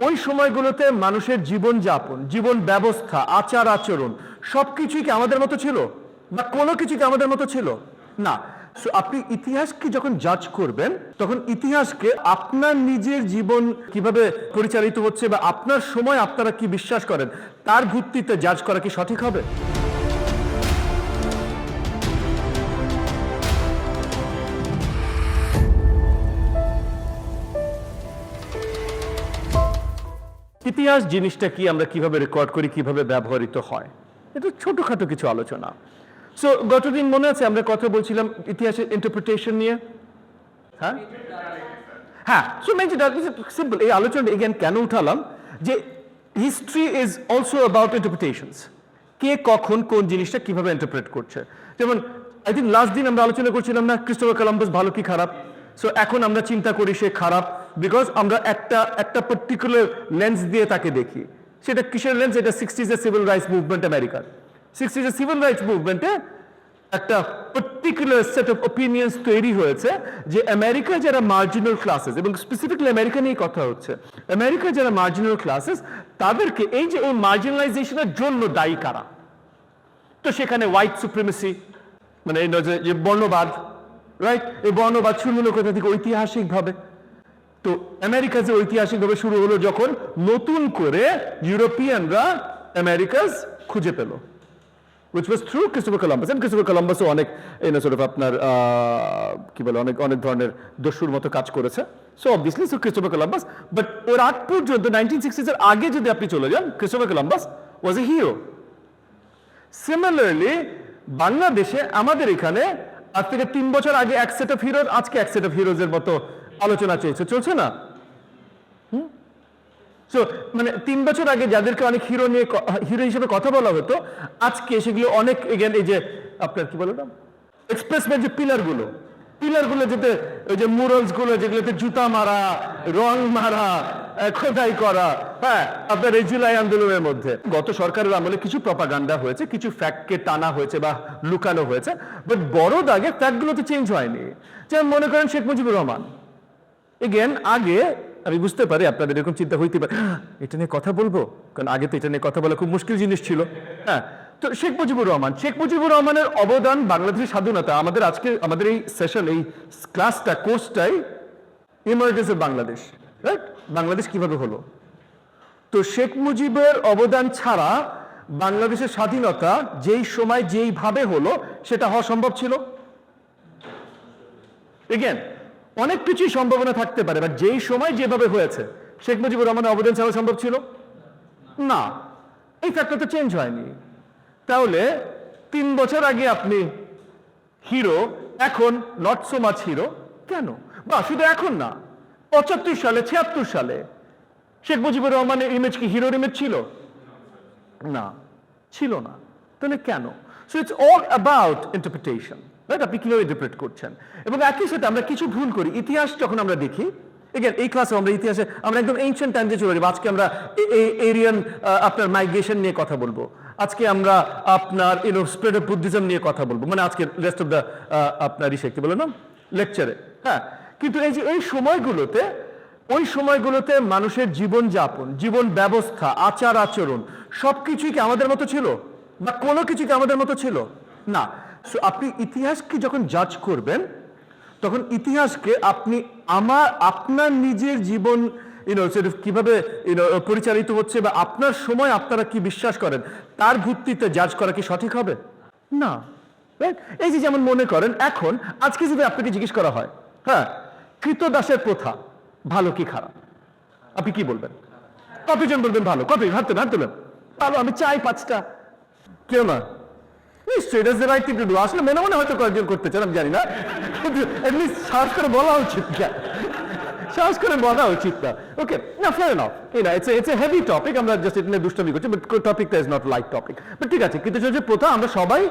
ওই সময়গুলোতে মানুষের জীবন যাপন জীবন ব্যবস্থা, আচার আচরণ, সবকিছুই কি আমাদের মতো ছিল? বা কোনো কিছু কি আমাদের মতো ছিল? না। আপনি আপনি ইতিহাসকে যখন জাজ করবেন, তখন ইতিহাসকে আপনার নিজের জীবন কীভাবে পরিচালিত হচ্ছে বা আপনার সময় আপনারা কি বিশ্বাস করেন, তার ভিত্তিতে জাজ করা কি সঠিক হবে? ইতিহাস জিনিসটা কি, আমরা কীভাবে রেকর্ড করি, কীভাবে ব্যবহৃত হয়? এটা ছোটখাটো কিছু আলোচনা। সো গতদিন মনে আছে, আমরা কথা বলছিলাম ইতিহাসের ইন্টারপ্রিটেশন নিয়ে? হ্যাঁ? হ্যাঁ সো সিম্পল এই আলোচনাটা এগেন কেন উঠালাম? যে history is also about interpretations কে কখন কোন জিনিসটা কীভাবে ইন্টারপ্রেট করছে। যেমন আই থিঙ্ক লাস্ট দিন আমরা আলোচনা করছিলাম না ক্রিস্টোফার কলম্বাস ভালো কি খারাপ? সো এখন আমরা চিন্তা করি সে খারাপ। বিকজ আমরা একটা একটা পার্টিকুলার লেন্স দিয়ে তাকে দেখি। সেটা কিসের লেন্স এটা সিক্সটিজের সিভিল রাইটস মুভমেন্ট আমেরিকার সিক্সটিজের সিভিল রাইটস মুভমেন্টে একটা পার্টিকুলার সেট অফ ওপিনিয়ন্স তৈরি হয়েছে যে আমেরিকা যারা মার্জিনাল ক্লাসেস এবং স্পেসিফিকলি আমেরিকা নিয়ে কথা হচ্ছে আমেরিকা যারা মার্জিনাল ক্লাসেস তাদেরকে এই যে এই মার্জিনালাইজেশনের জন্য দায়ী কারা? তো সেখানে হোয়াইট সুপ্রিমেসি মানে যে- বর্ণবাদ রাইট এই বর্ণবাদ শুরু হলো কোথা থেকে ঐতিহাসিকভাবে। তো আমেরিকা যে ঐতিহাসিকভাবে শুরু হলো যখন নতুন করে ইউরোপিয়ানরা আমেরিকাস খুঁজে পেল, which was true Christopher Columbus and Christopher কলম্বাসও অনেক এই না আপনার কি বলে, অনেক অনেক ধরনের দস্যুর মতো কাজ করেছে। So obviously so Christopher Columbus but ওর আগ পর্যন্ত নাইনটিন সিক্সটিজের আগে যদি আপনি চলে যান Christopher Columbus was a hero similarly বাংলাদেশে আমাদের এখানে আজ থেকে তিন বছর আগে এক সেট অফ হিরোজ আজকে এক সেট অফ হিরোজের মতো আলোচনা চলছে চলছে না? সো মানে তিন বছর আগে যাদেরকে অনেক হিরো নিয়ে হিরো হিসেবে কথা বলা হতো, আজকে সেগুলো অনেক এগেন এই যে আপনার কি বলে যে পিলারগুলো পিলারগুলো যেতে, ওই যে মুরালসগুলো যেগুলোতে জুতা মারা, রং মারা খোদাই করা হ্যাঁ আপনার এই জুলাই আন্দোলনের মধ্যে। গত সরকারের আমলে কিছু প্রপাগান্ডা হয়েছে, কিছু ফ্যাক্টকে টানা হয়েছে বা লুকানো হয়েছে বাট বড় দাগে ফ্যাক্টগুলো তো চেঞ্জ হয়নি। যেমন মনে করেন শেখ মুজিবুর রহমান। এগেন আগে, আমি বুঝতে পারি আপনাদের এরকম চিন্তা হইতে পারে। এটা নিয়ে কথা বলব? কারণ আগে তো এটা নিয়ে কথা বলা খুব মুশকিল জিনিস ছিল। হ্যাঁ তো শেখ মুজিবুর রহমান, শেখ মুজিবুর রহমানের অবদান বাংলাদেশের স্বাধীনতা, আমাদের আজকে, আমাদের এই সেশন এই ক্লাসটা কোর্সটাই ইমার্জেন্স বাংলাদেশ রাইট বাংলাদেশ কীভাবে হলো? তো শেখ মুজিবের অবদান ছাড়া বাংলাদেশের স্বাধীনতা যেই সময় যেইভাবে হলো, সেটা হওয়া সম্ভব ছিল? এগেন অনেক কিছুই সম্ভাবনা থাকতে পারে বা যেই সময় যেভাবে হয়েছে, শেখ মুজিবুর রহমানের অবদান ছাড়া সম্ভব ছিল? না। এই ফ্যাক্টর তো চেঞ্জ হয়নি। তাহলে তিন বছর আগে আপনি হিরো এখন নট সো মাচ হিরো কেন? বা শুধু এখন না, পঁচাত্তর সালে, ছিয়াত্তর সালে, শেখ মুজিবুর রহমানের ইমেজ কি হিরোর ইমেজ ছিল? না। ছিল না। তাহলে কেন? So it's all about interpretation right, আপনি কীভাবে ইন্টারপ্রেট করছেন? এবং একই সাথে আমরা কিছু ভুল করি। ইতিহাস যখন আমরা দেখি এগেন এই ক্লাসে আমরা ইতিহাসে, আমরা একদম এনশিয়েন্ট টাইমে চলে যাব। আজকে আমরা এরিয়ান আপনার মাইগ্রেশন নিয়ে কথা বলব। আজকে আমরা আপনার ইউনো স্প্রেড অফ বুদ্ধিজম নিয়ে কথা বলব। মানে আজকে রেস্ট অফ দ্য আপনার ইসে, কি বলে না লেকচারে হ্যাঁ কিন্তু এই যে, এই সময়গুলোতে, ওই সময়গুলোতে মানুষের জীবন যাপন জীবন ব্যবস্থা আচার আচরণ সবকিছুই কি আমাদের মতো ছিল? বা কোনো কিছু কি আমাদের মতো ছিল? না। So, আপনি ইতিহাসকে যখন জাজ করবেন তখন ইতিহাসকে আপনি আমার আপনার নিজের জীবন ইউনো কীভাবে ইউনো পরিচালিত হচ্ছে বা আপনার সময় আপনারা কি বিশ্বাস করেন তার ভিত্তিতে জাজ করা কি সঠিক হবে? না? এই যে যেমন মনে করেন এখন আজকে যদি আপনাকে জিজ্ঞেস করা হয় হ্যাঁ কৃতদাসের প্রথা ভালো কি খারাপ? আপনি কি বলবেন? কতজন বলবেন ভালো? কত হাত তুলেন হাত ভালো আমি চাই পাঁচটা। কেউ না? থিং টু ডু আসলে মনে মনে হয়তো কয়েকজন করতে চান, আমি জানি না। করে বলা উচিত না। সাহস করে বলা উচিত না। ওকে না ফেয়ার এনফ এই না ইটস এ হেভি টপিক আমরা জাস্ট এটা নিয়ে করছি বাট টপিকটা is not light topic but ঠিক আছে, কিন্তু যে প্রথা আমরা সবাই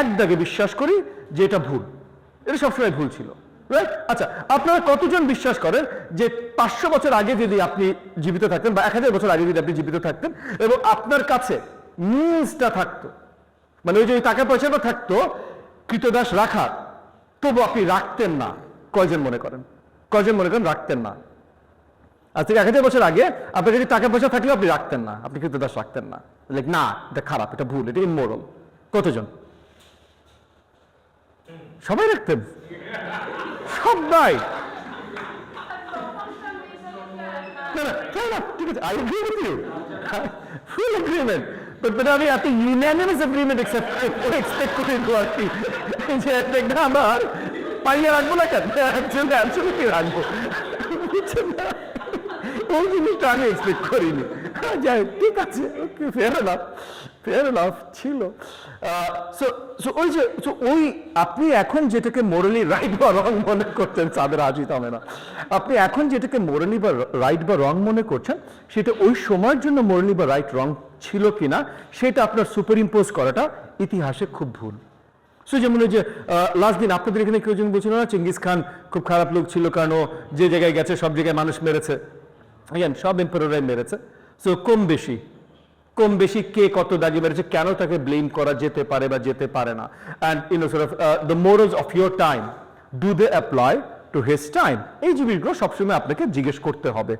এক দাগে বিশ্বাস করি যে এটা ভুল। এটা সবসময় ভুল ছিল। রাইট আচ্ছা আপনারা কতজন বিশ্বাস করেন যে পাঁচশো বছর আগে যদি আপনি জীবিত থাকতেন বা এক হাজার বছর আগে যদি আপনি জীবিত থাকতেন এবং আপনার কাছে মিনসটা থাকতো মানে ওই যে টাকা পয়সাটা থাকতো, কৃতদাস রাখার তবু আপনি রাখতেন না। কয়জন মনে করেন? কয়জন মনে করেন রাখতেন না? আজ থেকে এক হাজার বছর আগে আপনার কাছে টাকা পয়সা থাকলেও আপনি রাখতেন না, আপনি কৃতদাস রাখতেন না। লাইক, না, এটা খারাপ, এটা ভুল, এটা ইমোরাল কতজন? সবাই রাখতেন। সবাই। না না ঠিক আছে I agree with you full agreement but আমি এত ইউনানিমাস এগ্রিমেন্ট এক্সপেক্ট করি আর কি যে একটা আমার পাইয়ে রাখব না কেন? অ্যাকচুয়ালি অ্যাকচুয়ালি রাখব। ওই জিনিসটা আমি এক্সপেক্ট করিনি। যাই ঠিক আছে, okay fair enough fair enough ছিল। সো ওই যে ওই আপনি এখন যেটাকে মোরালি রাইট বা রং মনে করছেন, সাদের আজিত হবে না। আপনি এখন যেটাকে মোরালি বা রাইট বা রং মনে করছেন, সেটা ওই সময়ের জন্য মোরালি বা রাইট রং ছিল কিনা, সেটা আপনার সুপার ইম্পোজ করাটা ইতিহাসে খুব ভুল। সো যেমন ওই যে লাস্ট দিন আপনাদের এখানে কেউ জন বলছিল না, চেঙ্গিস খান খুব খারাপ লোক ছিল কারণ ও যে জায়গায় গেছে, সব জায়গায় মানুষ মেরেছে। Again, সব এম্পারারাই মেরেছে। সো কম বেশি কম বেশি কে কত দাগি মেরেছে, কেন তাকে ব্লেম করা যেতে পারে বা যেতে পারে না? And you know sort of the morals of your time do they apply to his time এই জিনিসগুলো সবসময় আপনাকে জিজ্ঞেস করতে হবে।